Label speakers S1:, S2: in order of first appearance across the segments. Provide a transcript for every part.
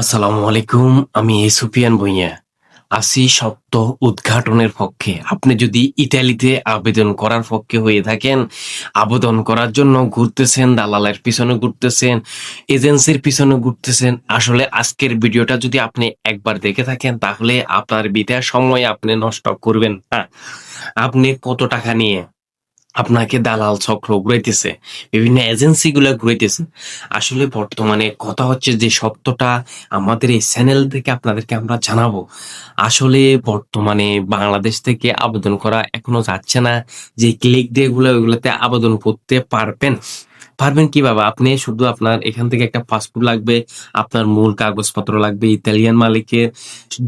S1: আসসালামু আলাইকুম, আমি সুফিয়ান ভুঁইয়া। আসি সত্য উদ্ঘাটনের পক্ষে। আপনি যদি ইতালিতে আবেদন করার পক্ষে হয়ে থাকেন, আবেদন করার জন্য ঘুরতেছেন, দালালের পিছনে ঘুরতেছেন, এজেন্সির পিছনে ঘুরতেছেন, আসলে আজকের ভিডিওটা যদি আপনি একবার দেখে থাকেন, তাহলে আপনার বিদায় সময় আপনি নষ্ট করবেন না। আপনি কত টাকা নিয়ে আপনাকে দালাল চক্র ঘুরাইতেছে, বিভিন্ন এজেন্সি গুলো ঘুরাইতেছে। আসলে বর্তমানে কথা হচ্ছে যে সত্যটা আমাদের এই চ্যানেল থেকে আপনাদেরকে আমরা জানাব। আসলে বর্তমানে বাংলাদেশ থেকে আবেদন করা এখনও যাচ্ছে না। যে ক্লিক দিয়ে গুলো ওইগুলোতে আবেদন করতে পারবেন। পারবেন কীভাবে আপনি শুধু আপনার এখান থেকে একটা পাসপোর্ট লাগবে, আপনার মূল কাগজপত্র লাগবে ইতালিয়ান মালিকের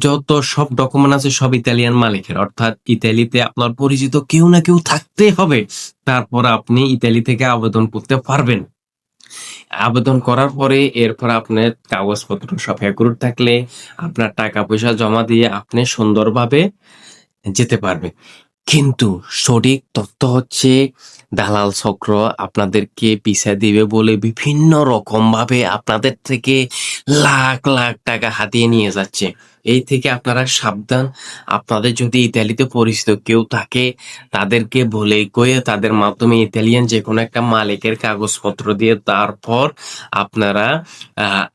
S1: যত সব ডকুমেন্ট আছে সব ইতালিয়ান মালিকের। অর্থাৎ ইতালিতে আপনার পরিচিত কেউ না কেউ থাকতে হবে। তারপর আপনি ইতালি থেকে আবেদন করতে পারবেন। আবেদন করার পরে এরপর আপনার কাগজপত্র সব অ্যাকুরেট থাকলে আপনার টাকা পয়সা জমা দিয়ে আপনি সুন্দরভাবে যেতে পারবেন। কিন্তু সঠিক তথ্য হচ্ছে দালাল চক্র আপনাদেরকে পিছা দিবে বলে বিভিন্ন রকম ভাবে আপনাদের থেকে লাখ লাখ টাকা হাতিয়ে নিয়ে যাচ্ছে। এই থেকে আপনারা সাবধান। আপনাদের যদি ইতালিতে পরিচিত কেউ থাকে, তাদেরকে বলে কয়ে তাদের মাধ্যমে ইতালিয়ান যে কোনো একটা মালিকের কাগজপত্র দিয়ে তারপর আপনারা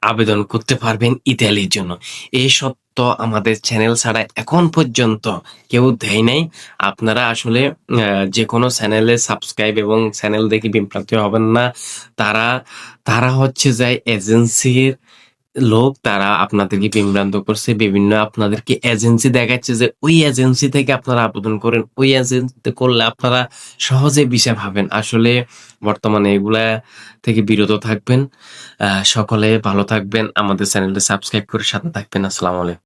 S1: আবেদন করতে পারবেন ইতালির জন্য। এই সত্য আমাদের চ্যানেল ছাড়া এখন পর্যন্ত কেউ দেয় নাই। আপনারা আসলে যে কোনো চ্যানেলে সাবস্ক্রাইব এবং চ্যানেল দেখে বিভ্রান্ত হবেন না। তারা তারা হচ্ছে যে এজেন্সির লোক, তারা আপনাদেরকে বিভ্রান্ত করছে। বিভিন্ন আপনাদেরকে এজেন্সি দেখাচ্ছে যে, ওই এজেন্সি থেকে আপনারা আবেদন করেন, ওই এজেন্সিতে করলে আপনারা সহজে বিষয় পাবেন। আসলে বর্তমানে এগুলা থেকে বিরত থাকবেন। সকলে ভালো থাকবেন। আমাদের চ্যানেলটা সাবস্ক্রাইব করে সাথে থাকবেন। আসসালামু আলাইকুম।